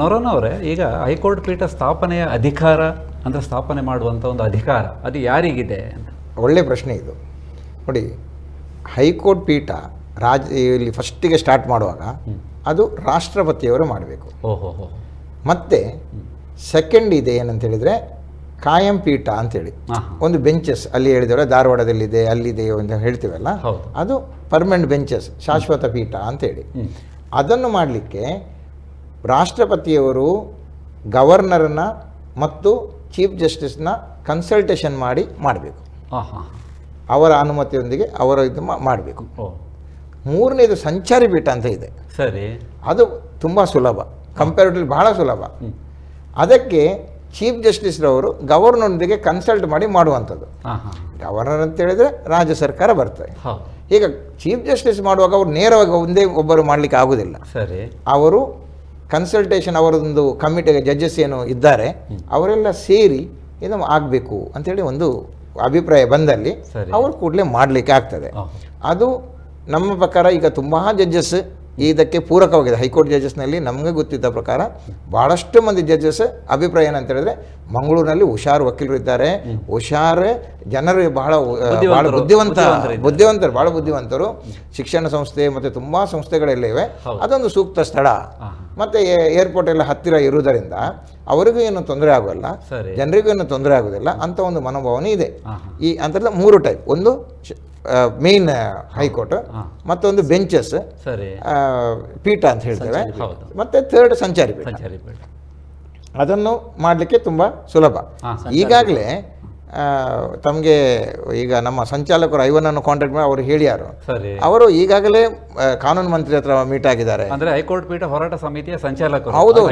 ನವರನ್ ಅವರೇ ಈಗ ಹೈಕೋರ್ಟ್ ಪೀಠ ಸ್ಥಾಪನೆಯ ಅಧಿಕಾರ ಅಂದರೆ ಸ್ಥಾಪನೆ ಮಾಡುವಂಥ ಒಂದು ಅಧಿಕಾರ ಅದು ಯಾರಿಗಿದೆ ಅಂತ? ಒಳ್ಳೆ ಪ್ರಶ್ನೆ ಇದು. ನೋಡಿ ಹೈಕೋರ್ಟ್ ಪೀಠ ರಾಜ ಇಲ್ಲಿ ಫಸ್ಟಿಗೆ ಸ್ಟಾರ್ಟ್ ಮಾಡುವಾಗ ಅದು ರಾಷ್ಟ್ರಪತಿಯವರು ಮಾಡಬೇಕು. ಓಹೋ ಹೋ ಮತ್ತು ಸೆಕೆಂಡ್ ಇದೆ ಏನಂತ ಹೇಳಿದರೆ ಕಾಯಂ ಪೀಠ ಅಂತೇಳಿ. ಒಂದು ಬೆಂಚಸ್ ಅಲ್ಲಿ ಹೇಳಿದವರೆ ಧಾರವಾಡದಲ್ಲಿದೆ ಅಲ್ಲಿದೆ ಅಂತ ಹೇಳ್ತೀವಲ್ಲ. ಅದು ಪರ್ಮನೆಂಟ್ ಬೆಂಚಸ್ ಶಾಶ್ವತ ಪೀಠ ಅಂತೇಳಿ. ಅದನ್ನು ಮಾಡಲಿಕ್ಕೆ ರಾಷ್ಟ್ರಪತಿಯವರು ಗವರ್ನರನ್ನ ಮತ್ತು ಚೀಫ್ ಜಸ್ಟಿಸ್ನ ಕನ್ಸಲ್ಟೇಷನ್ ಮಾಡಿ ಮಾಡಬೇಕು. ಅವರ ಅನುಮತಿಯೊಂದಿಗೆ ಅವರ ಇದು ಮಾಡಬೇಕು. ಮೂರನೇದು ಸಂಚಾರಿ ಪೀಠ ಅಂತ ಇದೆ. ಸರಿ. ಅದು ತುಂಬ ಸುಲಭ. ಕಂಪೇರಿಟಿವ್ಲಿ ಬಹಳ ಸುಲಭ. ಅದಕ್ಕೆ ಚೀಫ್ ಜಸ್ಟಿಸ್ರವರು ಗವರ್ನರ್ನೊಂದಿಗೆ ಕನ್ಸಲ್ಟ್ ಮಾಡಿ ಮಾಡುವಂಥದ್ದು. ಗವರ್ನರ್ ಅಂತ ಹೇಳಿದ್ರೆ ರಾಜ್ಯ ಸರ್ಕಾರ ಬರ್ತದೆ. ಈಗ ಚೀಫ್ ಜಸ್ಟಿಸ್ ಮಾಡುವಾಗ ಅವರು ನೇರವಾಗಿ ಒಂದೇ ಒಬ್ಬರು ಮಾಡಲಿಕ್ಕೆ ಆಗೋದಿಲ್ಲ. ಸರಿ. ಅವರು ಕನ್ಸಲ್ಟೇಷನ್ ಅವರದೊಂದು ಕಮಿಟಿ ಜಡ್ಜಸ್ ಏನು ಇದ್ದಾರೆ ಅವರೆಲ್ಲ ಸೇರಿ ಇದು ಆಗಬೇಕು ಅಂಥೇಳಿ ಒಂದು ಅಭಿಪ್ರಾಯ ಬಂದಲ್ಲಿ ಅವ್ರು ಕೂಡಲೇ ಮಾಡಲಿಕ್ಕೆ ಆಗ್ತದೆ. ಅದು ನಮ್ಮ ಪ್ರಕಾರ ಈಗ ತುಂಬ ಜಡ್ಜಸ್ ಇದಕ್ಕೆ ಪೂರಕವಾಗಿದೆ. ಹೈಕೋರ್ಟ್ ಜಡ್ಜಸ್ನಲ್ಲಿ ನಮಗೆ ಗೊತ್ತಿದ್ದ ಪ್ರಕಾರ ಭಾಳಷ್ಟು ಮಂದಿ ಜಡ್ಜಸ್ ಅಭಿಪ್ರಾಯ ಏನಂತ ಹೇಳಿದ್ರೆ ಮಂಗಳೂರಿನಲ್ಲಿ ಹುಷಾರು ವಕೀಲರು ಇದ್ದಾರೆ. ಹುಷಾರು ಜನರು ಬಹಳ ಬಹಳ ಬುದ್ಧಿವಂತ ಬುದ್ಧಿವಂತರು ಬಹಳ ಬುದ್ಧಿವಂತರು. ಶಿಕ್ಷಣ ಸಂಸ್ಥೆ ಮತ್ತು ತುಂಬ ಸಂಸ್ಥೆಗಳೆಲ್ಲ ಇವೆ. ಅದೊಂದು ಸೂಕ್ತ ಸ್ಥಳ. ಮತ್ತು ಏರ್ಪೋರ್ಟ್ ಎಲ್ಲ ಹತ್ತಿರ ಇರುವುದರಿಂದ ಅವರಿಗೂ ಏನು ತೊಂದರೆ ಆಗೋಲ್ಲ. ಜನರಿಗೂ ಏನು ತೊಂದರೆ ಆಗೋದಿಲ್ಲ. ಅಂತ ಒಂದು ಮನೋಭಾವನೆ ಇದೆ. ಈ ಅಂತರದ ಮೂರು ಟೈಪ್ ಒಂದು ಮೇನ್ ಹೈಕೋರ್ಟ್ ಮತ್ತೊಂದು ಬೆಂಚಸ್ ಪೀಠ ಅಂತ ಹೇಳ್ತೇವೆ. ಮತ್ತೆ ಥರ್ಡ್ ಸಂಚಾರಿ ಪೀಠ. ಅದನ್ನು ಮಾಡಲಿಕ್ಕೆ ತುಂಬ ಸುಲಭ. ಈಗಾಗಲೇ ತಮಗೆ ಈಗ ನಮ್ಮ ಸಂಚಾಲಕರು ಐವನನ್ನು ಕಾಂಟ್ಯಾಕ್ಟ್ ಮಾಡಿ ಅವರು ಹೇಳ್ಯಾರು. ಸರಿ. ಅವರು ಈಗಾಗಲೇ ಕಾನೂನು ಮಂತ್ರಿ ಹತ್ರ ಮೀಟ್ ಆಗಿದ್ದಾರೆ. ಅಂದ್ರೆ ಹೈಕೋರ್ಟ್ ಪೀಠ ಹೋರಾಟ ಸಮಿತಿಯ ಸಂಚಾಲಕರು ಹೌದು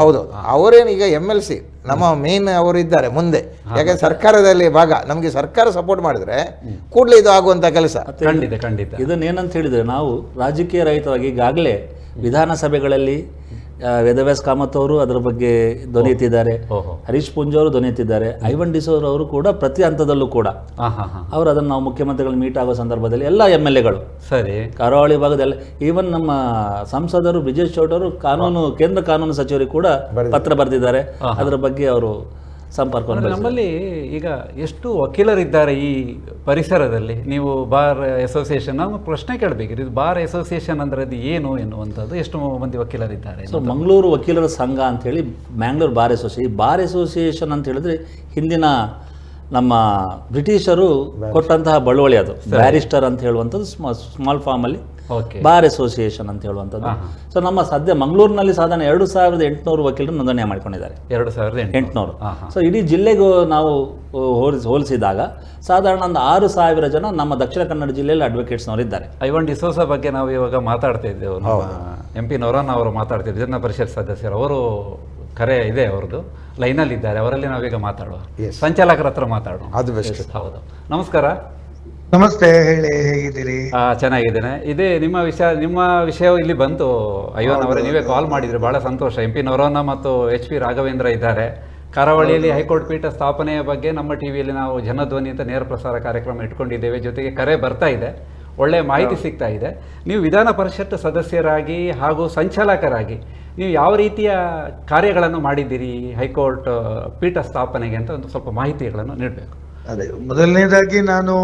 ಹೌದು. ಅವರೇನು ಈಗ ಎಂ ಎಲ್ ಸಿ ನಮ್ಮ ಮೇನ್ ಅವರು ಇದ್ದಾರೆ ಮುಂದೆ. ಯಾಕಂದ್ರೆ ಸರ್ಕಾರದಲ್ಲಿ ಭಾಗ ನಮಗೆ ಸರ್ಕಾರ ಸಪೋರ್ಟ್ ಮಾಡಿದ್ರೆ ಕೂಡಲೇ ಇದು ಆಗುವಂತ ಕೆಲಸ. ಖಂಡಿತ ಖಂಡಿತ. ಇದನ್ನೇನಂತ ಹೇಳಿದ್ರೆ ನಾವು ರಾಜಕೀಯ ರಹಿತವಾಗಿ ಈಗಾಗಲೇ ವಿಧಾನಸಭೆಗಳಲ್ಲಿ ವೇದವ್ಯಾಸ್ ಕಾಮತ್ ಅವರು ಅದರ ಬಗ್ಗೆ ಧ್ವನಿ ಎತ್ತಿದ್ದಾರೆ ಹರೀಶ್ ಪುಂಜ ಅವರು ಧ್ವನಿ ಎತ್ತಿದ್ದಾರೆ ಐವನ್ ಡಿಸೋರ್ ಅವರು ಕೂಡ ಪ್ರತಿ ಹಂತದಲ್ಲೂ ಕೂಡ ಅವರು ಅದನ್ನು ನಾವು ಮುಖ್ಯಮಂತ್ರಿಗಳು ಮೀಟ್ ಆಗೋ ಸಂದರ್ಭದಲ್ಲಿ ಎಲ್ಲ ಎಂ ಎಲ್ ಎಗಳು. ಸರಿ. ಕರಾವಳಿ ಭಾಗದಲ್ಲಿ ಈವನ್ ನಮ್ಮ ಸಂಸದರು ಬ್ರಿಜೇಶ್ ಚೌಟ್ ಅವರು ಕಾನೂನು ಕೇಂದ್ರ ಕಾನೂನು ಸಚಿವರಿಗೆ ಕೂಡ ಪತ್ರ ಬರೆದಿದ್ದಾರೆ. ಅದರ ಬಗ್ಗೆ ಅವರು ಅಂದ್ರೆ ನಮ್ಮಲ್ಲಿ ಈಗ ಎಷ್ಟು ವಕೀಲರಿದ್ದಾರೆ ಈ ಪರಿಸರದಲ್ಲಿ? ನೀವು ಬಾರ್ ಅಸೋಸಿಯೇಷನ್ ನಾವು ಪ್ರಶ್ನೆ ಕೇಳಬೇಕಿದೆ ಇದು ಬಾರ್ ಅಸೋಸಿಯೇಷನ್ ಅಂದರೆ ಅದು ಏನು ಎನ್ನುವಂಥದ್ದು? ಎಷ್ಟು ಮಂದಿ ವಕೀಲರಿದ್ದಾರೆ ಸೊ ಮಂಗಳೂರು ವಕೀಲರ ಸಂಘ ಅಂಥೇಳಿ Mangalore bar association bar association ಅಂತ ಹೇಳಿದ್ರೆ ಹಿಂದಿನ ನಮ್ಮ ಬ್ರಿಟಿಷರು ಕೊಟ್ಟಂತಹ ಬಳುವಳಿ ಅದು. ಬ್ಯಾರಿಸ್ಟರ್ ಅಂತ ಹೇಳುವಂಥದ್ದು ಸ್ಮಾಲ್ ಫಾರ್ಮಲ್ಲಿ ಬಾರ್ ಅಸೋಸಿಯೇಷನ್ ಅಂತ ಹೇಳುವಂಥದ್ದು. ಸೊ ನಮ್ಮ ಸದ್ಯ ಮಂಗಳೂರಿನಲ್ಲಿ ಸಾಧಾರಣ ಎರಡು ಸಾವಿರದ ಎಂಟುನೂರು ವಕೀಲರು ನೋಂದಣಿ ಮಾಡಿಕೊಂಡಿದ್ದಾರೆ. ಎರಡು ಸಾವಿರದ ಎಂಟು ಎಂಟುನೂರು. ಸೊ ಇಡೀ ಜಿಲ್ಲೆಗೂ ನಾವು ಹೋಲಿಸಿ ಹೋಲಿಸಿದಾಗ ಸಾಧಾರಣ ಒಂದು ಆರು ಸಾವಿರ ಜನ ನಮ್ಮ ದಕ್ಷಿಣ ಕನ್ನಡ ಜಿಲ್ಲೆಯಲ್ಲಿ ಅಡ್ವೊಕೇಟ್ಸ್ನವರು ಇದ್ದಾರೆ ಐವನ್ ಡಿಸೋಸ ಬಗ್ಗೆ ನಾವು ಇವಾಗ ಮಾತಾಡ್ತಾ ಇದ್ದೇವೆ. ಎಂ ಪಿ ನವರನ್ ಅವರು ಮಾತಾಡ್ತಿದ್ರು ಜನ ಪರಿಷತ್ ಸದಸ್ಯರು. ಅವರು ಕರೆ ಇದೆ ಅವ್ರದ್ದು. ಲೈನಲ್ಲಿ ಇದ್ದಾರೆ ಅವರಲ್ಲಿ ನಾವೀಗ ಮಾತಾಡುವ. ಸಂಚಾಲಕರ ಹತ್ರ ಮಾತಾಡುವ. ಅದು ಬೆಸ್ಟ್ ಹೌದು. ನಮಸ್ಕಾರ. ನಮಸ್ತೆ ಹೇಳಿ ಹೇಗಿದ್ದೀರಿ? ಆ, ಚೆನ್ನಾಗಿದ್ದೇನೆ. ಇದೇ ನಿಮ್ಮ ವಿಷಯ ನಿಮ್ಮ ವಿಷಯ ಇಲ್ಲಿ ಬಂತು. ಅಯ್ಯೋನ್ ಅವರೇ ನೀವೇ ಕಾಲ್ ಮಾಡಿದ್ರಿ ಬಹಳ ಸಂತೋಷ. ಎಂ ಪಿ ನವರನ್ನ ಮತ್ತು ಎಚ್ ಪಿ ರಾಘವೇಂದ್ರ ಇದ್ದಾರೆ. ಕರಾವಳಿಯಲ್ಲಿ ಹೈಕೋರ್ಟ್ ಪೀಠ ಸ್ಥಾಪನೆಯ ಬಗ್ಗೆ ನಮ್ಮ ಟಿವಿಯಲ್ಲಿ ನಾವು ಜನಧ್ವನಿ ಅಂತ ನೇರ ಪ್ರಸಾರ ಕಾರ್ಯಕ್ರಮ ಇಟ್ಕೊಂಡಿದ್ದೇವೆ. ಜೊತೆಗೆ ಕರೆ ಬರ್ತಾ ಇದೆ. ಒಳ್ಳೆ ಮಾಹಿತಿ ಸಿಗ್ತಾ ಇದೆ. ನೀವು ವಿಧಾನ ಪರಿಷತ್ ಸದಸ್ಯರಾಗಿ ಹಾಗೂ ಸಂಚಾಲಕರಾಗಿ ನೀವು ಯಾವ ರೀತಿಯ ಕಾರ್ಯಗಳನ್ನು ಮಾಡಿದ್ದೀರಿ ಹೈಕೋರ್ಟ್ ಆ, ಪೀಠ ಸ್ಥಾಪನೆಗೆ ಅಂತ ಒಂದು ಸ್ವಲ್ಪ ಮಾಹಿತಿಗಳನ್ನು ನೀಡಬೇಕು. ಅದೇ ಮೊದಲನೇದಾಗಿ ನಾನು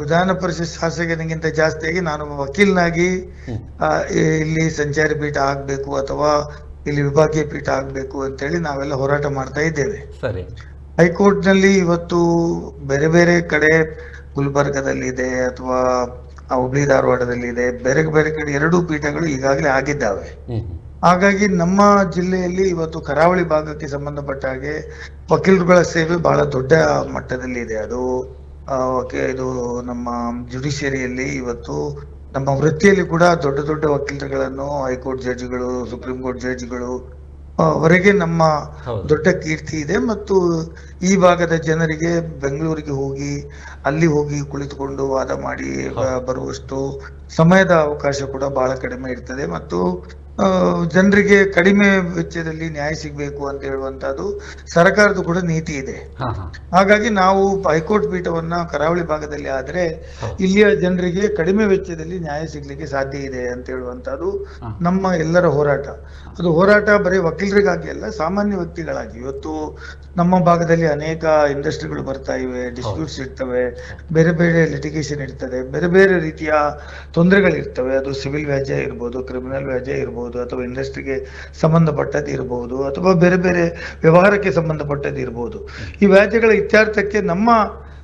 ವಿಧಾನ ಪರಿಷತ್ ಶಾಸಕನಿಗಿಂತ ಜಾಸ್ತಿಯಾಗಿ ನಾನು ವಕೀಲನಾಗಿ ಇಲ್ಲಿ ಸಂಚಾರಿ ಪೀಠ ಆಗ್ಬೇಕು ಅಥವಾ ಇಲ್ಲಿ ವಿಭಾಗೀಯ ಪೀಠ ಆಗ್ಬೇಕು ಅಂತೇಳಿ ನಾವೆಲ್ಲ ಹೋರಾಟ ಮಾಡ್ತಾ ಇದ್ದೇವೆ. ಸರಿ. ಹೈಕೋರ್ಟ್ನಲ್ಲಿ ಇವತ್ತು ಬೇರೆ ಬೇರೆ ಕಡೆ ಗುಲ್ಬರ್ಗದಲ್ಲಿ ಇದೆ ಅಥವಾ ಹುಬ್ಳಿ ಧಾರವಾಡದಲ್ಲಿ ಇದೆ ಬೇರೆ ಬೇರೆ ಕಡೆ ಎರಡೂ ಪೀಠಗಳು ಈಗಾಗಲೇ ಆಗಿದ್ದಾವೆ. ಹಾಗಾಗಿ ನಮ್ಮ ಜಿಲ್ಲೆಯಲ್ಲಿ ಇವತ್ತು ಕರಾವಳಿ ಭಾಗಕ್ಕೆ ಸಂಬಂಧಪಟ್ಟ ಹಾಗೆ ವಕೀಲರುಗಳ ಸೇವೆ ಬಹಳ ದೊಡ್ಡ ಮಟ್ಟದಲ್ಲಿ ಇದೆ ಅದು ವಕೀ- ಇದು ನಮ್ಮ ಜುಡಿಷಿಯರಿಯಲ್ಲಿ ಇವತ್ತು ನಮ್ಮ ವೃತ್ತಿಯಲ್ಲಿ ಕೂಡ ದೊಡ್ಡ ದೊಡ್ಡ ವಕೀಲರುಗಳನ್ನು ಹೈಕೋರ್ಟ್ ಜಡ್ಜ್ಗಳು ಸುಪ್ರೀಂ ಕೋರ್ಟ್ ಜಡ್ಜ್ಗಳು ವರೆಗೆ ನಮ್ಮ ದೊಡ್ಡ ಕೀರ್ತಿ ಇದೆ ಮತ್ತು ಈ ಭಾಗದ ಜನರಿಗೆ ಬೆಂಗಳೂರಿಗೆ ಹೋಗಿ ಅಲ್ಲಿ ಹೋಗಿ ಕುಳಿತುಕೊಂಡು ವಾದ ಮಾಡಿ ಬರುವಷ್ಟು ಸಮಯದ ಅವಕಾಶ ಕೂಡ ಬಹಳ ಕಡಿಮೆ ಇರ್ತದೆ ಮತ್ತು ಜನರಿಗೆ ಕಡಿಮೆ ವೆಚ್ಚದಲ್ಲಿ ನ್ಯಾಯ ಸಿಗಬೇಕು ಅಂತ ಹೇಳುವಂತದ್ದು ಸರ್ಕಾರದ ಕೂಡ ನೀತಿ ಇದೆ. ಹಾಗಾಗಿ ನಾವು ಹೈಕೋರ್ಟ್ ಪೀಠವನ್ನ ಕರಾವಳಿ ಭಾಗದಲ್ಲಿ ಆದ್ರೆ ಇಲ್ಲಿಯ ಜನರಿಗೆ ಕಡಿಮೆ ವೆಚ್ಚದಲ್ಲಿ ನ್ಯಾಯ ಸಿಗ್ಲಿಕ್ಕೆ ಸಾಧ್ಯ ಇದೆ ಅಂತ ಹೇಳುವಂತಹದ್ದು ನಮ್ಮ ಎಲ್ಲರ ಹೋರಾಟ. ಅದು ಹೋರಾಟ ಬರೀ ವಕೀಲರಿಗಾಗಿ ಅಲ್ಲ ಸಾಮಾನ್ಯ ವ್ಯಕ್ತಿಗಳಾಗಿ. ಇವತ್ತು ನಮ್ಮ ಭಾಗದಲ್ಲಿ ಅನೇಕ ಇಂಡಸ್ಟ್ರಿಗಳು ಬರ್ತಾ ಇವೆ ಡಿಸ್ಪ್ಯೂಟ್ಸ್ ಇರ್ತವೆ ಬೇರೆ ಬೇರೆ ಲಿಟಿಗೇಷನ್ ಇರ್ತದೆ ಬೇರೆ ಬೇರೆ ರೀತಿಯ ತೊಂದರೆಗಳಿರ್ತವೆ. ಅದು ಸಿವಿಲ್ ವ್ಯಾಜ್ಯ ಇರ್ಬೋದು ಕ್ರಿಮಿನಲ್ ವ್ಯಾಜ್ಯ ಇರ್ಬೋದು. ಅಥವಾ ಇಂಡಸ್ಟ್ರಿಗೆ ಸಂಬಂಧಪಟ್ಟದ್ದು ಇರ್ಬೋದು ಅಥವಾ ಬೇರೆ ಬೇರೆ ವ್ಯವಹಾರಕ್ಕೆ ಸಂಬಂಧಪಟ್ಟದ್ದು ಇರ್ಬೋದು. ಈ ವ್ಯಾಜ್ಯಗಳ ಇತ್ಯರ್ಥಕ್ಕೆ ನಮ್ಮ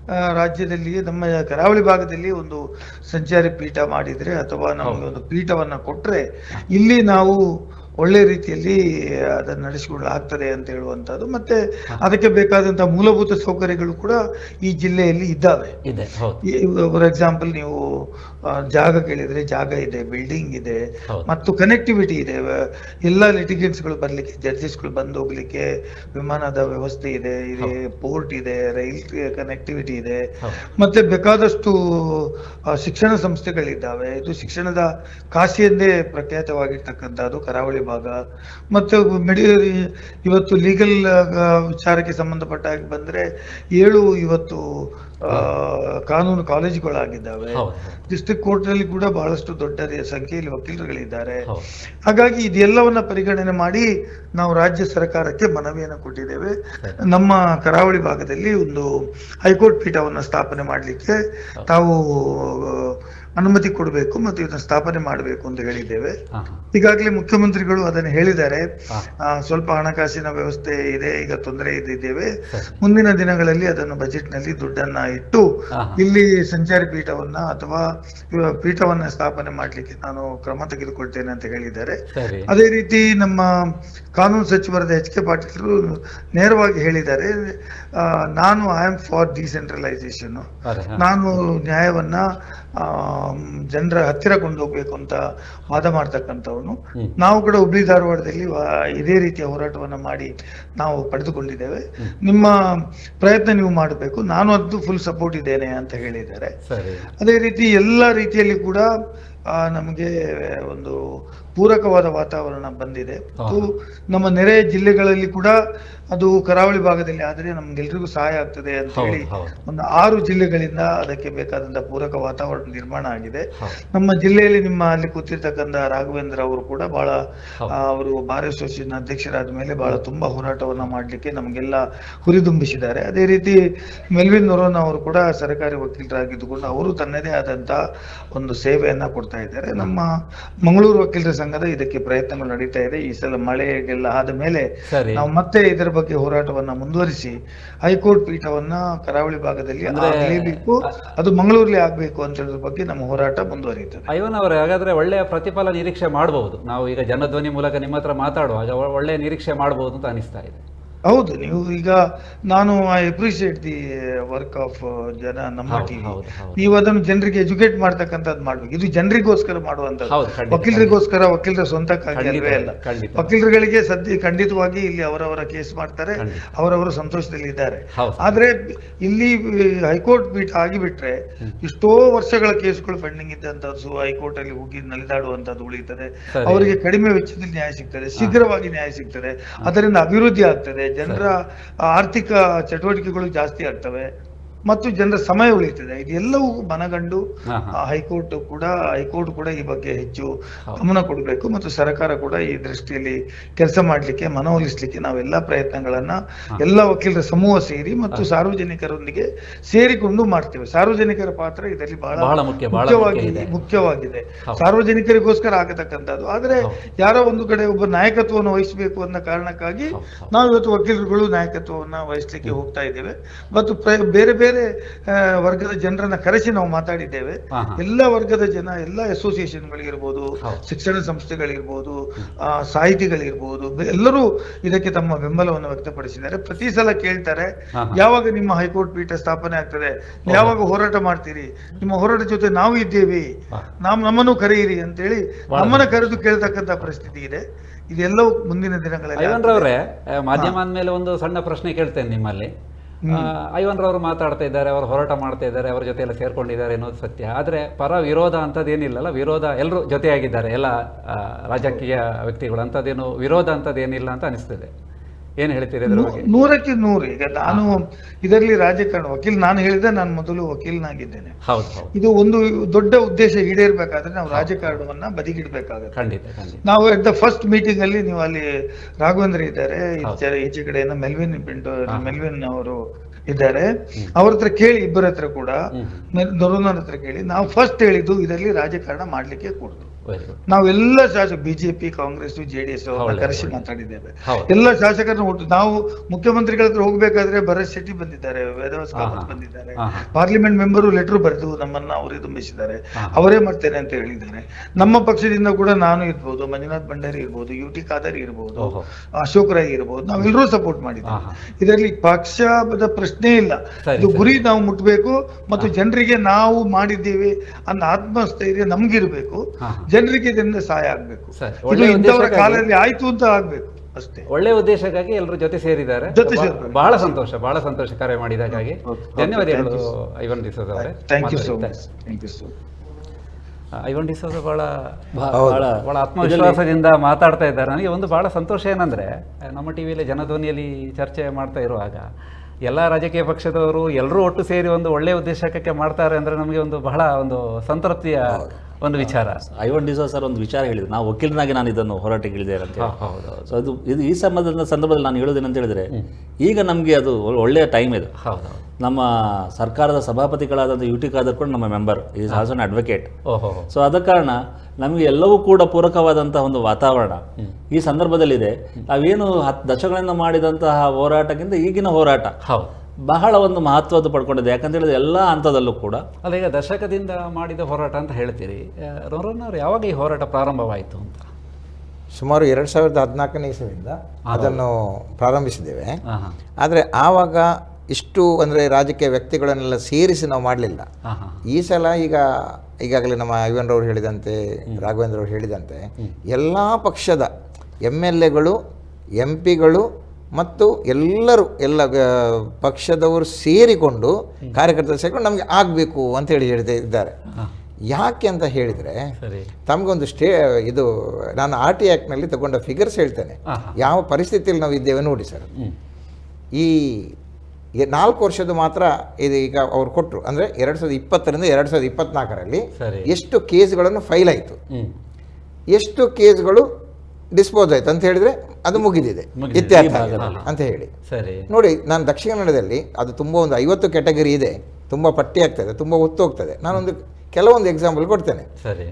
ರಾಜ್ಯದಲ್ಲಿ ರಾಜ್ಯದಲ್ಲಿಯೇ ನಮ್ಮ ಕರಾವಳಿ ಭಾಗದಲ್ಲಿ ಒಂದು ಸಂಚಾರಿ ಪೀಠ ಮಾಡಿದ್ರೆ ಅಥವಾ ನಮಗೆ ಒಂದು ಪೀಠವನ್ನ ಕೊಟ್ರೆ ಇಲ್ಲಿ ನಾವು ಒಳ್ಳೆ ರೀತಿಯಲ್ಲಿ ಅದನ್ನು ನಡೆಸಿಕೊಳ್ಳ ಆಗ್ತದೆ ಅಂತ ಹೇಳುವಂತದ್ದು ಮತ್ತೆ ಅದಕ್ಕೆ ಬೇಕಾದಂತಹ ಮೂಲಭೂತ ಸೌಕರ್ಯಗಳು ಕೂಡ ಈ ಜಿಲ್ಲೆಯಲ್ಲಿ ಇದ್ದಾವೆ. ಫಾರ್ ಎಕ್ಸಾಂಪಲ್ ನೀವು ಜಾಗ ಕೇಳಿದ್ರೆ ಜಾಗ ಇದೆ ಬಿಲ್ಡಿಂಗ್ ಇದೆ. ಮತ್ತು ಕನೆಕ್ಟಿವಿಟಿ ಇದೆ. ಎಲ್ಲ ಲಿಟಿಗೇಟ್ಸ್ಗಳು ಬರ್ಲಿಕ್ಕೆ ಜಡ್ಜಸ್ಗಳು ಬಂದು ಹೋಗ್ಲಿಕ್ಕೆ ವಿಮಾನದ ವ್ಯವಸ್ಥೆ ಇದೆ ಇದೆ ಪೋರ್ಟ್ ಇದೆ ರೈಲ್ ಕನೆಕ್ಟಿವಿಟಿ ಇದೆ. ಮತ್ತೆ ಬೇಕಾದಷ್ಟು ಶಿಕ್ಷಣ ಸಂಸ್ಥೆಗಳಿದ್ದಾವೆ. ಇದು ಶಿಕ್ಷಣದ ಕಾಶಿ ಎಂದೇ ಪ್ರಖ್ಯಾತವಾಗಿರ್ತಕ್ಕಂಥದ್ದು ಕರಾವಳಿ ಭಾಗ ಮತ್ತು ಮೆಡಿ ಇವತ್ತು ಲೀಗಲ್ ವಿಚಾರಕ್ಕೆ ಸಂಬಂಧಪಟ್ಟ ಹಾಗೆ ಬಂದ್ರೆ ಏಳು ಇವತ್ತು ಕಾನೂನು ಕಾಲೇಜುಗಳಾಗಿದ್ದಾವೆ. ಡಿಸ್ಟ್ರಿಕ್ಟ್ ಕೋರ್ಟ್ನಲ್ಲಿ ಕೂಡ ಬಹಳಷ್ಟು ದೊಡ್ಡ ಸಂಖ್ಯೆಯಲ್ಲಿ ವಕೀಲರುಗಳಿದ್ದಾರೆ. ಹಾಗಾಗಿ ಇದೆಲ್ಲವನ್ನ ಪರಿಗಣನೆ ಮಾಡಿ ನಾವು ರಾಜ್ಯ ಸರ್ಕಾರಕ್ಕೆ ಮನವಿಯನ್ನು ಕೊಟ್ಟಿದ್ದೇವೆ. ನಮ್ಮ ಕರಾವಳಿ ಭಾಗದಲ್ಲಿ ಒಂದು ಹೈಕೋರ್ಟ್ ಪೀಠವನ್ನು ಸ್ಥಾಪನೆ ಮಾಡಲಿಕ್ಕೆ ತಾವು ಅನುಮತಿ ಕೊಡಬೇಕು ಮತ್ತು ಇದನ್ನು ಸ್ಥಾಪನೆ ಮಾಡಬೇಕು ಅಂತ ಹೇಳಿದ್ದೇವೆ. ಈಗಾಗಲೇ ಮುಖ್ಯಮಂತ್ರಿಗಳು ಅದನ್ನು ಹೇಳಿದ್ದಾರೆ. ಸ್ವಲ್ಪ ಹಣಕಾಸಿನ ವ್ಯವಸ್ಥೆ ಇದೆ ಈಗ ತೊಂದರೆ ಇದ್ದಿದ್ದೇವೆ ಮುಂದಿನ ದಿನಗಳಲ್ಲಿ ಅದನ್ನು ಬಜೆಟ್ನಲ್ಲಿ ದುಡ್ಡನ್ನ ಇಟ್ಟು. ಇಲ್ಲಿ ಸಂಚಾರಿ ಪೀಠವನ್ನ ಅಥವಾ ಪೀಠವನ್ನ ಸ್ಥಾಪನೆ ಮಾಡಲಿಕ್ಕೆ ನಾನು ಕ್ರಮ ತೆಗೆದುಕೊಳ್ತೇನೆ ಅಂತ ಹೇಳಿದ್ದಾರೆ. ಅದೇ ರೀತಿ ನಮ್ಮ ಕಾನೂನು ಸಚಿವರಾದ ಎಚ್ ಕೆ ಪಾಟೀಲ್ ನೇರವಾಗಿ ಹೇಳಿದ್ದಾರೆ. ನಾನು ಐ ಆಮ್ ಫಾರ್ ಡಿಸೆಂಟ್ರಲೈಸೇಷನ್ ನಾನು ನ್ಯಾಯವನ್ನ ಜನರ ಹತ್ತಿರ ಕೊಂಡೋಗ್ಬೇಕು ಅಂತ ವಾದ ಮಾಡ್ತಕ್ಕಂಥವನು. ನಾವು ಕೂಡ ಹುಬ್ಳಿ ಧಾರವಾಡದಲ್ಲಿ ಇದೇ ರೀತಿಯ ಹೋರಾಟವನ್ನ ಮಾಡಿ ನಾವು ಪಡೆದುಕೊಂಡಿದ್ದೇವೆ. ನಿಮ್ಮ ಪ್ರಯತ್ನ ನೀವು ಮಾಡಬೇಕು. ನಾನು ಅದು ಫುಲ್ ಸಪೋರ್ಟ್ ಇದ್ದೇನೆ ಅಂತ ಹೇಳಿದ್ದಾರೆ. ಅದೇ ರೀತಿ ಎಲ್ಲ ರೀತಿಯಲ್ಲಿ ಕೂಡ ನಮಗೆ ಒಂದು ಪೂರಕವಾದ ವಾತಾವರಣ ಬಂದಿದೆ. ಮತ್ತು ನಮ್ಮ ನೆರೆ ಜಿಲ್ಲೆಗಳಲ್ಲಿ ಕೂಡ ಅದು ಕರಾವಳಿ ಭಾಗದಲ್ಲಿ ಆದರೆ ನಮ್ಗೆಲ್ರಿಗೂ ಸಹಾಯ ಆಗ್ತದೆ ಅಂತ ಹೇಳಿ. ಒಂದು ಆರು ಜಿಲ್ಲೆಗಳಿಂದ ಅದಕ್ಕೆ ಬೇಕಾದಂತ ಪೂರಕ ವಾತಾವರಣ ನಿರ್ಮಾಣ ಆಗಿದೆ. ನಮ್ಮ ಜಿಲ್ಲೆಯಲ್ಲಿ ನಿಮ್ಮ ಅಲ್ಲಿ ಕೂತಿರ್ತಕ್ಕಂಥ ರಾಘವೇಂದ್ರ ಅವರು ಕೂಡ ಬಹಳ. ಆ, ಅವರು ಬಾರ್ ಅಸೋಸಿಯೇಷನ್ ಅಧ್ಯಕ್ಷರಾದ ಮೇಲೆ ಬಹಳ ತುಂಬಾ ಹೋರಾಟವನ್ನ ಮಾಡ್ಲಿಕ್ಕೆ ನಮಗೆಲ್ಲ ಹುರಿದುಂಬಿಸಿದ್ದಾರೆ. ಅದೇ ರೀತಿ ಮೆಲ್ವಿನ್ ನೊರೋನ್ ಅವರು ಕೂಡ ಸರ್ಕಾರಿ ವಕೀಲರಾಗಿದ್ದುಕೊಂಡು ಅವರು ತನ್ನದೇ ಆದಂತಹ ಒಂದು ಸೇವೆಯನ್ನ ಕೊಡ್ತಾ ಇದ್ದಾರೆ. ನಮ್ಮ ಮಂಗಳೂರು ವಕೀಲರ ಸಂಘದ ಇದಕ್ಕೆ ಪ್ರಯತ್ನಗಳು ನಡೀತಾ ಇದೆ. ಈ ಸಲ ಮಳೆಗೆಲ್ಲ ಆದ ಮೇಲೆ ನಾವು ಮತ್ತೆ ಇದರ ಬಗ್ಗೆ ಹೋರಾಟವನ್ನ ಮುಂದುವರಿಸಿ ಹೈಕೋರ್ಟ್ ಪೀಠವನ್ನ ಕರಾವಳಿ ಭಾಗದಲ್ಲಿ ಅಂದ್ರೆ- ಆಗಲೇಬೇಕು. ಅದು ಮಂಗಳೂರಲ್ಲಿ ಆಗ್ಬೇಕು ಅಂತ ಹೇಳೋದ್ರ ಬಗ್ಗೆ ನಮ್ಮ ಹೋರಾಟ ಮುಂದುವರಿಯುತ್ತದೆ. ಐವನ್ ಅವರೇ ಹಾಗಾದ್ರೆ ಒಳ್ಳೆಯ ಪ್ರತಿಫಲ ನಿರೀಕ್ಷೆ ಮಾಡಬಹುದು ನಾವು ಈಗ ಜನಧ್ವನಿ ಮೂಲಕ ನಿಮ್ಮ ಹತ್ರ ಮಾತಾಡುವಾಗ ಒಳ್ಳೆಯ ನಿರೀಕ್ಷೆ ಮಾಡಬಹುದು ಅಂತ ಅನಿಸ್ತಾ ಇದೆ. ಹೌದು ನೀವು ಈಗ ನಾನು I appreciate the work of ಜನ ನಮ್ಮ ಟಿವಿ. ನೀವು ಅದನ್ನು ಜನರಿಗೆ ಎಜುಕೇಟ್ ಮಾಡ್ತಕ್ಕಂಥದ್ದು ಮಾಡ್ಬೇಕು. ಇದು ಜನರಿಗೋಸ್ಕರ ಮಾಡುವಂಥದ್ದು. ವಕೀಲರಿಗೋಸ್ಕರ ವಕೀಲರ ಸ್ವಂತಕ್ಕಾಗಿ ಅಲ್ವೇ ಅಲ್ಲ. ವಕೀಲರುಗಳಿಗೆ ಸದ್ಯ ಖಂಡಿತವಾಗಿ ಇಲ್ಲಿ ಅವರವರ ಕೇಸ್ ಮಾಡ್ತಾರೆ. ಅವರವರ ಸಂತೋಷದಲ್ಲಿ ಇದ್ದಾರೆ. ಆದ್ರೆ ಇಲ್ಲಿ ಹೈಕೋರ್ಟ್ ಬೀಟ್ ಆಗಿಬಿಟ್ರೆ ಎಷ್ಟೋ ವರ್ಷಗಳ ಕೇಸ್ಗಳು ಪೆಂಡಿಂಗ್ ಇದ್ದಂಥದ್ದು ಹೈಕೋರ್ಟ್ ಅಲ್ಲಿ ಹೋಗಿ ನಲಿದಾಡುವಂತದ್ದು ಉಳಿಯುತ್ತದೆ. ಅವರಿಗೆ ಕಡಿಮೆ ವೆಚ್ಚದಲ್ಲಿ ನ್ಯಾಯ ಸಿಗ್ತದೆ ಶೀಘ್ರವಾಗಿ ನ್ಯಾಯ ಸಿಗ್ತದೆ. ಅದರಿಂದ ಅಭಿವೃದ್ಧಿ ಆಗ್ತದೆ ಜನರ ಆರ್ಥಿಕ ಚಟುವಟಿಕೆಗಳು ಜಾಸ್ತಿ ಆಗ್ತವೆ. ಮತ್ತು ಜನರ ಸಮಯ ಉಳಿಯುತ್ತದೆ. ಇದೆಲ್ಲವೂ ಮನಗಂಡು ಹೈಕೋರ್ಟ್ ಕೂಡ ಹೈಕೋರ್ಟ್ ಕೂಡ ಈ ಬಗ್ಗೆ ಹೆಚ್ಚು ಗಮನ ಕೊಡಬೇಕು ಮತ್ತು ಸರ್ಕಾರ ಕೂಡ ಈ ದೃಷ್ಟಿಯಲ್ಲಿ ಕೆಲಸ ಮಾಡಲಿಕ್ಕೆ ಮನವೊಲಿಸಲಿಕ್ಕೆ ನಾವೆಲ್ಲ ಪ್ರಯತ್ನಗಳನ್ನ ಎಲ್ಲ ವಕೀಲರ ಸಮೂಹ ಸೇರಿ ಮತ್ತು ಸಾರ್ವಜನಿಕರೊಂದಿಗೆ ಸೇರಿಕೊಂಡು ಮಾಡ್ತೇವೆ. ಸಾರ್ವಜನಿಕರ ಪಾತ್ರ ಇದರಲ್ಲಿ ಬಹಳ ಮುಖ್ಯವಾಗಿದೆ ಮುಖ್ಯ, ಮುಖ್ಯವಾಗಿ ಮುಖ್ಯವಾಗಿದೆ. ಸಾರ್ವಜನಿಕರಿಗೋಸ್ಕರ ಆಗತಕ್ಕಂಥದ್ದು. ಆದ್ರೆ ಯಾರೋ ಒಂದು ಕಡೆ ಒಬ್ಬ ನಾಯಕತ್ವವನ್ನು ವಹಿಸಬೇಕು ಅನ್ನೋ ಕಾರಣಕ್ಕಾಗಿ. ನಾವು ಇವತ್ತು ವಕೀಲರುಗಳು ನಾಯಕತ್ವವನ್ನ ವಹಿಸಲಿಕ್ಕೆ ಹೋಗ್ತಾ ಇದ್ದೇವೆ. ಮತ್ತು ಬೇರೆ ಬೇರೆ ಬೇರೆ ವರ್ಗದ ಜನರನ್ನ ಕರೆಸಿ ನಾವು ಮಾತಾಡಿದ್ದೇವೆ. ಎಲ್ಲ ವರ್ಗದ ಜನ ಎಲ್ಲ ಅಸೋಸಿಯೇಷನ್ಗಳಿರ್ಬೋದು. ಶಿಕ್ಷಣ ಸಂಸ್ಥೆಗಳಿರ್ಬೋದು ಸಾಹಿತಿಗಳಿರ್ಬೋದು ಎಲ್ಲರೂ ಇದಕ್ಕೆ ತಮ್ಮ ಬೆಂಬಲವನ್ನು ವ್ಯಕ್ತಪಡಿಸಿದ್ದಾರೆ ಪ್ರತಿ ಸಲ ಕೇಳ್ತಾರೆ. ಯಾವಾಗ ನಿಮ್ಮ ಹೈಕೋರ್ಟ್ ಪೀಠ ಸ್ಥಾಪನೆ ಆಗ್ತದೆ ಯಾವಾಗ ಹೋರಾಟ ಮಾಡ್ತೀರಿ ನಿಮ್ಮ ಹೋರಾಟ ಜೊತೆ ನಾವು ಇದ್ದೇವೆ. ನಾವು ನಮ್ಮನ್ನು ಕರೆಯಿರಿ ಅಂತೇಳಿ ಹೇಳಿ ನಮ್ಮನ್ನ ಕರೆದು ಕೇಳ್ತಕ್ಕಂತ ಪರಿಸ್ಥಿತಿ ಇದೆ ಇದೆಲ್ಲವೂ ಮುಂದಿನ ದಿನಗಳಲ್ಲಿ ಮಾಧ್ಯಮ ಅಂದಮೇಲೆ ಒಂದು ಸಣ್ಣ ಪ್ರಶ್ನೆ ಕೇಳ್ತೇನೆ ನಿಮ್ಮಲ್ಲಿ ಐವನ್ರವರು ಮಾತಾಡ್ತಾ ಇದ್ದಾರೆ, ಅವರು ಹೋರಾಟ ಮಾಡ್ತಾ ಇದ್ದಾರೆ, ಅವರ ಜೊತೆ ಎಲ್ಲ ಸೇರ್ಕೊಂಡಿದ್ದಾರೆ ಅನ್ನೋದು ಸತ್ಯ. ಆದರೆ ಪರ ವಿರೋಧ ಅಂಥದ್ದೇನಿಲ್ಲಲ್ಲ ವಿರೋಧ ಎಲ್ಲರೂ ಜೊತೆಯಾಗಿದ್ದಾರೆ, ಎಲ್ಲ ರಾಜಕೀಯ ವ್ಯಕ್ತಿಗಳು ಅಂಥದ್ದೇನು ವಿರೋಧ ಅಂಥದ್ದೇನಿಲ್ಲ ಅಂತ ಅನಿಸ್ತದೆ. ಏನು ಹೇಳ್ತೀರಿ ಇದ್ರ ಬಗ್ಗೆ? ನೂರಕ್ಕೆ ನೂರು. ಈಗ ನಾನು ಇದರಲ್ಲಿ ರಾಜಕಾರಣ ವಕೀಲ್ ನಾನು ಹೇಳಿದೆ ನಾನು ಮೊದಲು ವಕೀಲನಾಗಿದ್ದೇನೆ. ಇದು ಒಂದು ದೊಡ್ಡ ಉದ್ದೇಶ ಈಡೇರ್ಬೇಕಾದ್ರೆ ನಾವು ರಾಜಕಾರಣವನ್ನ ಬದಿಗಿಡ್ಬೇಕಾಗುತ್ತೆ. ಖಂಡಿತ ನಾವು ಎಟ್ ದ ಫಸ್ಟ್ ಮೀಟಿಂಗ್ ಅಲ್ಲಿ ನೀವು ಅಲ್ಲಿ ರಾಘವೇಂದ್ರ ಇದ್ದಾರೆ. ಈಚೆ ಈಚೆ ಕಡೆಯಿಂದ ಮೆಲ್ವಿನ್ ಮೆಲ್ವಿನ್ ಅವರು ಇದ್ದಾರೆ. ಅವ್ರ ಹತ್ರ ಕೇಳಿ ಇಬ್ಬರ ಹತ್ರ ಕೂಡ ನರುನರ್ ಹತ್ರ ಕೇಳಿ ನಾವು ಫಸ್ಟ್ ಹೇಳಿದ್ದು ಇದರಲ್ಲಿ ರಾಜಕಾರಣ ಮಾಡ್ಲಿಕ್ಕೆ ಕೂಡುದು. ನಾವೆಲ್ಲ ಶಾಸಕ ಬಿಜೆಪಿ ಕಾಂಗ್ರೆಸ್ ಜೆಡಿಎಸ್ ಎಸ್ ಕರೆಸಿ. ಮಾತಾಡಿದ್ದೇವೆ. ಎಲ್ಲ ಶಾಸಕರನ್ನ ನಾವು ಮುಖ್ಯಮಂತ್ರಿಗಳ ಹತ್ರ ಹೋಗ್ಬೇಕಾದ್ರೆ ಭರತ್ ಶೆಟ್ಟಿ ಬಂದಿದ್ದಾರೆ ವೇದವಾಸ್ ಕಾಮತ್ ಬಂದಿದ್ದಾರೆ. ಪಾರ್ಲಿಮೆಂಟ್ ಮೆಂಬರು ಲೆಟರ್ ಬರೆದು ನಮ್ಮನ್ನ ಅವರೇ ತುಂಬಿಸಿದ್ದಾರೆ. ಅವರೇ ಮಾಡ್ತೇನೆ ಅಂತ ಹೇಳಿದ್ದಾರೆ. ನಮ್ಮ ಪಕ್ಷದಿಂದ ಕೂಡ ನಾನು ಇರ್ಬೋದು ಮಂಜುನಾಥ್ ಭಂಡಾರಿ ಇರ್ಬೋದು ಯು ಟಿ ಖಾದರ್ ಇರ್ಬೋದು. ಅಶೋಕ್ ರಾಯ್ ಇರ್ಬೋದು ನಾವೆಲ್ಲರೂ ಸಪೋರ್ಟ್ ಮಾಡಿದ್ದೇವೆ. ಇದರಲ್ಲಿ ಪಕ್ಷದ ಪ್ರಶ್ನೆ ಇಲ್ಲ. ಇದು ಗುರಿ ನಾವು ಮುಟ್ಬೇಕು ಮತ್ತು ಜನರಿಗೆ ನಾವು ಮಾಡಿದ್ದೀವಿ ಅನ್ನೋ ಆತ್ಮಸ್ಥೈರ್ಯ ನಮ್ಗಿರ್ಬೇಕು. ಜನರಿಗೆ ಇದರಿಂದ ಸಹಾಯ ಆಗ್ಬೇಕು. ಒಳ್ಳೆ ಇಂಥವರ ಉದ್ದೇಶಕ್ಕಾಗಿ- ಕಾಲದಲ್ಲಿ ಆಯ್ತು ಅಂತ ಆಗ್ಬೇಕು. ಅಷ್ಟೇ. ಒಳ್ಳೆ ಉದ್ದೇಶಕ್ಕಾಗಿ ಎಲ್ಲರೂ ಜೊತೆ ಸೇರಿದ್ದಾರೆ. ಬಹಳ- ಸಂತೋಷ ಬಹಳ ಸಂತೋಷ ಕಾರ್ಯ ಮಾಡಿದಕ್ಕಾಗಿ ಧನ್ಯವಾದಗಳು ಐವನ್ ಡಿಸೋದ್ ಅವರೇ. Thank you so much thank you so Ivan D'Souza ಬಹಳ ಬಹಳ ಬಹಳ ಆತ್ಮವಿಶ್ವಾಸದಿಂದ ಮಾತಾಡ್ತಾ ಇದ್ದಾರೆ. ನನಗೆ ಒಂದು ಬಹಳ ಸಂತೋಷ ಏನಂದ್ರೆ ನಮ್ಮ ನಮ್ಮ ಟಿವಿಯಲ್ಲಿ ಜನಧ್ವನಿಯಲ್ಲಿ ಚರ್ಚೆ ಮಾಡ್ತಾ ಇರುವಾಗ ಎಲ್ಲ ರಾಜಕೀಯ ಪಕ್ಷದವರು ಎಲ್ಲರೂ ಒಟ್ಟು ಸೇರಿ ಒಂದು ಒಳ್ಳೆಯ ಉದ್ದೇಶಕ್ಕೆ ಮಾಡ್ತಾರೆ ಅಂದ್ರೆ ನಮಗೆ ಒಂದು ಬಹಳ ಒಂದು ಸಂತೃಪ್ತಿಯ ಒಂದು ವಿಚಾರ. ಐವನ್ ಡಿಸೋ ಸರ್ ಒಂದು ವಿಚಾರ ಹೇಳಿದ್ರು. ನಾವು ವಕೀಲನಾಗಿ ನಾನು ಇದನ್ನು ಹೋರಾಟಕ್ಕಿಳಿದೆ ಅಂತ ಹೇಳಿ. ಹೌದು ಸೊ ಅದು ಇದು ಈ ಸಂಬಂಧದ ಸಂದರ್ಭದಲ್ಲಿ ನಾನು ಹೇಳೋದೇನಂತ ಹೇಳಿದ್ರೆ ಈಗ ನಮಗೆ ಅದು ಒಳ್ಳೆಯ ಟೈಮ್ ಇದು. ಹೌದು ನಮ್ಮ ಸರ್ಕಾರದ ಸಭಾಪತಿಗಳಾದಂಥ ಯು ಟಿ ಖಾದರ್ ಕೂಡ ನಮ್ಮ member is also an advocate so ಅದ ಕಾರಣ ನಮಗೆ ಎಲ್ಲವೂ ಕೂಡ ಪೂರಕವಾದಂತಹ ಒಂದು ವಾತಾವರಣ ಈ ಸಂದರ್ಭದಲ್ಲಿದೆ. ನಾವೇನು ಹತ್ತು ದಶಕಗಳಿಂದ ಮಾಡಿದಂತಹ ಹೋರಾಟಕ್ಕಿಂತ ಈಗಿನ ಹೋರಾಟ. ಹೌದು. ಬಹಳ ಒಂದು ಮಹತ್ವದ ಪಡ್ಕೊಂಡಿದೆ. ಯಾಕಂತ ಹೇಳಿದ್ರೆ ಎಲ್ಲ ಹಂತದಲ್ಲೂ ಕೂಡ ಅಲ್ಲ ಈಗ ದಶಕದಿಂದ ಮಾಡಿದ ಹೋರಾಟ ಅಂತ ಹೇಳ್ತೀರಿ. ರೋರನ್ ಅವ್ರು ಯಾವಾಗ ಈ ಹೋರಾಟ ಪ್ರಾರಂಭವಾಯಿತು ಅಂತ? ಸುಮಾರು ಎರಡು ಸಾವಿರದ ಹದಿನಾಲ್ಕನೇ ಇಸವಿಯಿಂದ ಅದನ್ನು ಪ್ರಾರಂಭಿಸಿದ್ದೇವೆ. ಆದರೆ ಆವಾಗ ಇಷ್ಟು ಅಂದರೆ ರಾಜಕೀಯ ವ್ಯಕ್ತಿಗಳನ್ನೆಲ್ಲ ಸೇರಿಸಿ ನಾವು ಮಾಡಲಿಲ್ಲ. ಈ ಸಲ ಈಗ ಈಗಾಗಲೇ ನಮ್ಮ ಐವನ್ರವ್ರು ಹೇಳಿದಂತೆ ರಾಘವೇಂದ್ರ ಅವರು ಹೇಳಿದಂತೆ ಎಲ್ಲ ಪಕ್ಷದ ಎಂ ಎಲ್ ಎಗಳು ಎಂ ಪಿಗಳು ಮತ್ತು ಎಲ್ಲರೂ ಎಲ್ಲ ಪಕ್ಷದವರು ಸೇರಿಕೊಂಡು ಕಾರ್ಯಕರ್ತರು ಸೇರಿಕೊಂಡು ನಮಗೆ ಆಗಬೇಕು ಅಂತ ಹೇಳಿ ಹೇಳ್ತಾ ಇದ್ದಾರೆ. ಯಾಕೆ ಅಂತ ಹೇಳಿದರೆ ತಮಗೊಂದು ಸ್ಟೇ ಇದು ನಾನು ಆರ್ ಟಿ ಆ್ಯಕ್ಟ್ನಲ್ಲಿ ತಗೊಂಡ ಫಿಗರ್ಸ್ ಹೇಳ್ತೇನೆ. ಯಾವ ಪರಿಸ್ಥಿತಿಯಲ್ಲಿ ನಾವು ಇದ್ದೇವೆ ನೋಡಿ ಸರ್. ಈ ಈ ನಾಲ್ಕು ವರ್ಷದ ಮಾತ್ರ ಇದು ಈಗ ಅವ್ರು ಕೊಟ್ಟರು ಅಂದರೆ ಎರಡು ಸಾವಿರದ ಇಪ್ಪತ್ತರಿಂದ ಎರಡು ಸಾವಿರದ ಇಪ್ಪತ್ನಾಲ್ಕರಲ್ಲಿ ಎಷ್ಟು ಕೇಸ್ಗಳನ್ನು ಫೈಲ್ ಆಯಿತು. ಎಷ್ಟು ಕೇಸ್ಗಳು ಡಿಸ್ಪೋಸ್ ಆಯಿತು ಅಂತ ಹೇಳಿದರೆ ಅದು ಮುಗಿದಿದೆ. ಇತ್ಯರ್ಥ. ಅಂತ ಹೇಳಿ. ಸರಿ. ನೋಡಿ ನಾನು ದಕ್ಷಿಣ ಕನ್ನಡದಲ್ಲಿ ಅದು ತುಂಬ ಒಂದು ಐವತ್ತು ಕ್ಯಾಟಗರಿ ಇದೆ. ತುಂಬ ಪಟ್ಟಿ ಆಗ್ತದೆ ತುಂಬ ಒತ್ತು ಹೋಗ್ತದೆ. ನಾನೊಂದು ಕೆಲವೊಂದು ಎಕ್ಸಾಂಪಲ್ ಕೊಡ್ತೇನೆ. ಸರಿ.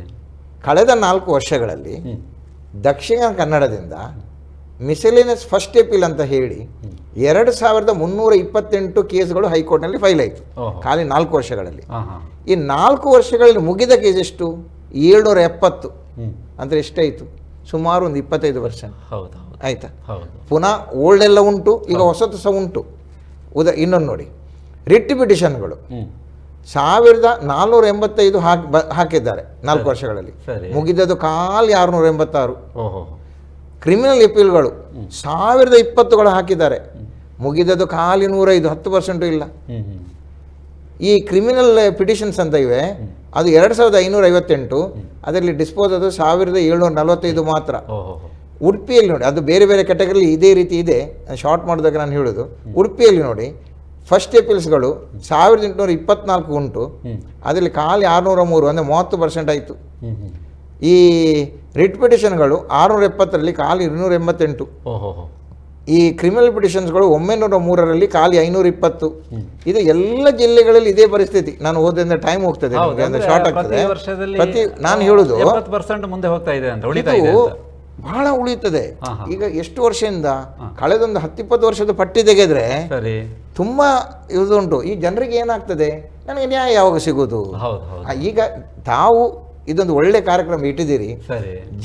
ಕಳೆದ ನಾಲ್ಕು ವರ್ಷಗಳಲ್ಲಿ ದಕ್ಷಿಣ ಕನ್ನಡದಿಂದ ಮಿಸೆಲಿನಸ್ ಫಸ್ಟ್ ಎಪಿಲ್ ಅಂತ ಹೇಳಿ ಎರಡು ಸಾವಿರದ ಮುನ್ನೂರ ಇಪ್ಪತ್ತೆಂಟು ಕೇಸ್ಗಳು ಹೈಕೋರ್ಟ್ನಲ್ಲಿ ಫೈಲ್ ಆಯಿತು. ಖಾಲಿ ನಾಲ್ಕು ವರ್ಷಗಳಲ್ಲಿ. ಈ ನಾಲ್ಕು ವರ್ಷಗಳಲ್ಲಿ ಮುಗಿದ ಕೇಸ್ ಎಷ್ಟು? ಏಳ್ನೂರ ಎಪ್ಪತ್ತು. ಅಂದರೆ ಎಷ್ಟಾಯಿತು? ಸುಮಾರು ಒಂದು ಇಪ್ಪತ್ತೈದು ವರ್ಷ. ಹೌದು. ಆಯಿತಾ? ಪುನಃ ಓಲ್ಡ್ ಎಲ್ಲ ಉಂಟು ಈಗ ಹೊಸತು ಸಹ ಉಂಟು. ಉದ ಇನ್ನೊಂದು ನೋಡಿ. ರಿಟ್ ಪಿಟಿಷನ್ಗಳು ಸಾವಿರದ ನಾಲ್ನೂರ ಎಂಬತ್ತೈದು ಹಾಕಿ ಬ ಹಾಕಿದ್ದಾರೆ ನಾಲ್ಕು ವರ್ಷಗಳಲ್ಲಿ. ಮುಗಿದದ್ದು ಖಾಲಿ ಆರುನೂರ ಎಂಬತ್ತಾರು. ಕ್ರಿಮಿನಲ್ ಎಪೀಲ್ಗಳು ಸಾವಿರದ ಇಪ್ಪತ್ತುಗಳು ಹಾಕಿದ್ದಾರೆ. ಮುಗಿದದ್ದು ಖಾಲಿ ನೂರೈದು ಹತ್ತು ಪರ್ಸೆಂಟು ಇಲ್ಲ. ಈ ಕ್ರಿಮಿನಲ್ ಪಿಟಿಷನ್ಸ್ ಅಂತ ಇವೆ ಅದು ಎರಡು ಸಾವಿರದ ಐನೂರ ಐವತ್ತೆಂಟು ಅದರಲ್ಲಿ ಡಿಸ್ಪೋಸ್ ಅದು ಸಾವಿರದ ಏಳ್ನೂರ ನಲವತ್ತೈದು ಮಾತ್ರ. ಉಡುಪಿಯಲ್ಲಿ ನೋಡಿ ಅದು ಬೇರೆ ಬೇರೆ ಕ್ಯಾಟಗರಿಲಿ ಇದೇ ರೀತಿ ಇದೆ. ಶಾರ್ಟ್ ಮಾಡಿದಾಗ ನಾನು ಹೇಳೋದು. ಉಡುಪಿಯಲ್ಲಿ ನೋಡಿ ಫಸ್ಟ್ ಎಪಿಲ್ಸ್ಗಳು ಸಾವಿರದ ಎಂಟುನೂರ ಇಪ್ಪತ್ನಾಲ್ಕು ಉಂಟು. ಅದರಲ್ಲಿ ಖಾಲಿ ಆರುನೂರ ಮೂರು ಅಂದರೆ ಮೂವತ್ತು ಪರ್ಸೆಂಟ್ ಆಯಿತು. ಈ ರಿಟ್ ಪಿಟಿಷನ್ಗಳು ಆರುನೂರ ಎಪ್ಪತ್ತರಲ್ಲಿ ಖಾಲಿ ಇನ್ನೂರ ಎಂಬತ್ತೆಂಟು ಈ ಕ್ರಿಮಿನಲ್ ಪಿಟಿಷನ್ಸ್ಗಳು ಒಂಬೈನೂರ ಮೂರರಲ್ಲಿ ಖಾಲಿ ಐನೂರ ಇಪ್ಪತ್ತು ಇದು ಎಲ್ಲ ಜಿಲ್ಲೆಗಳಲ್ಲಿ ಇದೇ ಪರಿಸ್ಥಿತಿ. ನಾನು ಓದಿದ್ರೆ ಟೈಮ್ ಹೋಗ್ತದೆ ಶಾರ್ಟ್ ಆಗ್ತದೆ. ಪ್ರತಿ ನಾನು ಹೇಳುದು ಮುಂದೆ ಹೋಗ್ತಾ ಇದೆ ಅಂತ. ಬಹಳ ಉಳಿಯುತ್ತದೆ. ಈಗ ಎಷ್ಟು ವರ್ಷದಿಂದ ಕಳೆದೊಂದು ಹತ್ತಿಪ್ಪತ್ತು ವರ್ಷದ ಪಟ್ಟಿ ತೆಗೆದ್ರೆ ತುಂಬಾ ಇದುಂಟು. ಈ ಜನರಿಗೆ ಏನಾಗ್ತದೆ? ನನಗೆ ನ್ಯಾಯ ಯಾವಾಗ ಸಿಗೋದು ಈಗ ತಾವು ಇದೊಂದು ಒಳ್ಳೆ ಕಾರ್ಯಕ್ರಮ ಇಟ್ಟಿದ್ದೀರಿ.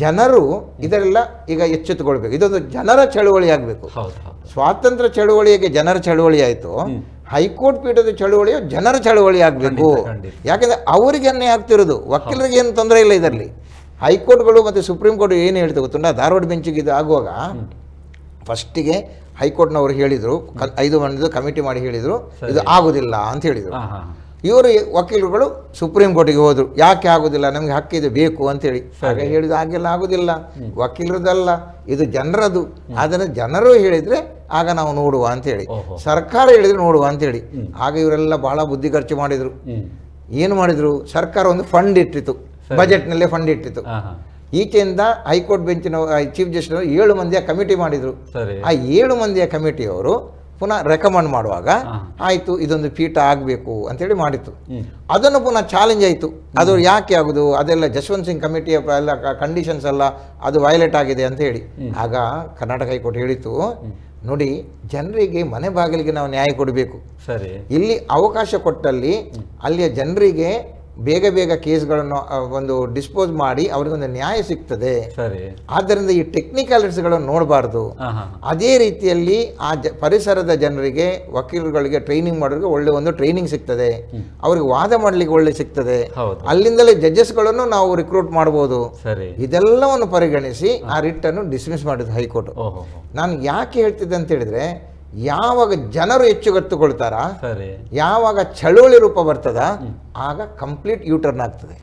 ಜನರು ಇದರೆಲ್ಲ ಈಗ ಎಚ್ಚೆತ್ತುಕೊಳ್ಬೇಕು. ಇದೊಂದು ಜನರ ಚಳುವಳಿ ಆಗಬೇಕು. ಸ್ವಾತಂತ್ರ್ಯ ಚಳುವಳಿಗೆ ಜನರ ಚಳುವಳಿ ಆಯಿತು. ಹೈಕೋರ್ಟ್ ಪೀಠದ ಚಳುವಳಿಯು ಜನರ ಚಳುವಳಿ ಆಗಬೇಕು. ಖಂಡಿತ. ಅವರಿಗೆ ಅನ್ಯಾಯ ಆಗ್ತಿರೋದು. ವಕೀಲರಿಗೆ ಏನು ತೊಂದರೆ ಇಲ್ಲ ಇದರಲ್ಲಿ. ಹೈಕೋರ್ಟ್ಗಳು ಮತ್ತು ಸುಪ್ರೀಂ ಕೋರ್ಟ್ ಏನು ಹೇಳ್ತವೆ ಗೊತ್ತುಂಟ? ಧಾರವಾಡ ಬೆಂಚಿಗೆ ಇದು ಆಗುವಾಗ ಫಸ್ಟಿಗೆ ಹೈಕೋರ್ಟ್ನವರು ಹೇಳಿದರು ಐದು ಮಂದಿದು ಕಮಿಟಿ ಮಾಡಿ ಹೇಳಿದರು ಇದು ಆಗುದಿಲ್ಲ ಅಂತ ಹೇಳಿದರು. ಇವರು ವಕೀಲರುಗಳು ಸುಪ್ರೀಂ ಕೋರ್ಟಿಗೆ ಹೋದರು ಯಾಕೆ ಆಗುದಿಲ್ಲ? ನಮಗೆ ಹಕ್ಕಿದೆ ಬೇಕು ಅಂತೇಳಿ ಆಗ ಹೇಳಿದ ಹಾಗೆಲ್ಲ ಆಗುದಿಲ್ಲ. ವಕೀಲರದಲ್ಲ ಇದು ಜನರದು. ಆದರೆ ಜನರು ಹೇಳಿದರೆ ಆಗ ನಾವು ನೋಡುವ ಅಂತೇಳಿ. ಸರ್ಕಾರ ಹೇಳಿದ್ರೆ ನೋಡುವ ಅಂತೇಳಿ ಆಗ ಇವರೆಲ್ಲ ಭಾಳ ಬುದ್ಧಿ ಖರ್ಚು ಮಾಡಿದ್ರು. ಏನು ಮಾಡಿದ್ರು? ಸರ್ಕಾರ ಒಂದು ಫಂಡ್ ಇಟ್ಟಿತ್ತು. ಬಜೆಟ್ನಲ್ಲೇ ಫಂಡ್ ಇಟ್ಟಿತ್ತು. ಈಚೆಯಿಂದ ಹೈಕೋರ್ಟ್ ಬೆಂಚಿನ ಚೀಫ್ ಜಸ್ಟಿಸ್ ಏಳು ಮಂದಿಯ ಕಮಿಟಿ ಮಾಡಿದ್ರು. ಆ ಏಳು ಮಂದಿಯ ಕಮಿಟಿಯವರು ಪುನಃ ರೆಕಮೆಂಡ್ ಮಾಡುವಾಗ. ಆಯಿತು ಇದೊಂದು ಪೀಠ ಆಗಬೇಕು ಅಂತೇಳಿ ಮಾಡಿತ್ತು. ಅದನ್ನು ಪುನಃ ಚಾಲೆಂಜ್ ಆಯಿತು. ಅದು ಯಾಕೆ ಆಗುದು? ಅದೆಲ್ಲ ಜಸ್ವಂತ್ ಸಿಂಗ್ ಕಮಿಟಿಯ ಎಲ್ಲ ಕಂಡೀಷನ್ಸ್ ಎಲ್ಲ ಅದು ವೈಲೇಟ್ ಆಗಿದೆ ಅಂತ ಹೇಳಿ ಆಗ ಕರ್ನಾಟಕ ಹೈಕೋರ್ಟ್ ಹೇಳಿತು ನೋಡಿ ಜನರಿಗೆ ಮನೆ ಬಾಗಿಲಿಗೆ ನಾವು ನ್ಯಾಯ ಕೊಡಬೇಕು. ಸರಿ. ಇಲ್ಲಿ ಅವಕಾಶ ಕೊಟ್ಟಲ್ಲಿ ಅಲ್ಲಿಯ ಜನರಿಗೆ ಬೇಗ ಬೇಗ ಕೇಸ್ಗಳನ್ನು ಒಂದು ಡಿಸ್ಪೋಸ್ ಮಾಡಿ ಅವರಿಗೊಂದು ನ್ಯಾಯ ಸಿಗ್ತದೆ. ಆದ್ದರಿಂದ ಈ ಟೆಕ್ನಿಕಾಲಿಟಿಸ್ಗಳನ್ನು ನೋಡಬಾರ್ದು. ಅದೇ ರೀತಿಯಲ್ಲಿ ಆ ಜ ಪರಿಸರದ ಜನರಿಗೆ ವಕೀಲರುಗಳಿಗೆ ಟ್ರೈನಿಂಗ್ ಮಾಡೋರಿಗೆ ಒಳ್ಳೆ ಒಂದು ಟ್ರೈನಿಂಗ್ ಸಿಗ್ತದೆ. ಅವ್ರಿಗೆ ವಾದ ಮಾಡಲಿಕ್ಕೆ ಒಳ್ಳೆ ಸಿಗ್ತದೆ. ಅಲ್ಲಿಂದಲೇ ಜಡ್ಜಸ್ಗಳನ್ನು ನಾವು ರಿಕ್ರೂಟ್ ಮಾಡಬಹುದು ಇದೆಲ್ಲವನ್ನು ಪರಿಗಣಿಸಿ ಆ ರಿಟ್ ಅನ್ನು ಡಿಸ್ಮಿಸ್ ಮಾಡಿದ್ದು ಹೈಕೋರ್ಟ್. ನಾನು ಯಾಕೆ ಹೇಳ್ತಿದ್ದೆ ಅಂತ ಹೇಳಿದ್ರೆ ಯಾವಾಗ ಜನರು ಹೆಚ್ಚುಗತ್ತುಕೊಳ್ತಾರ ಯಾವಾಗ ಚಳುವಳಿ ರೂಪ ಬರ್ತದ ಆಗ ಕಂಪ್ಲೀಟ್ ಯೂಟರ್ನ್ ಆಗ್ತದೆ.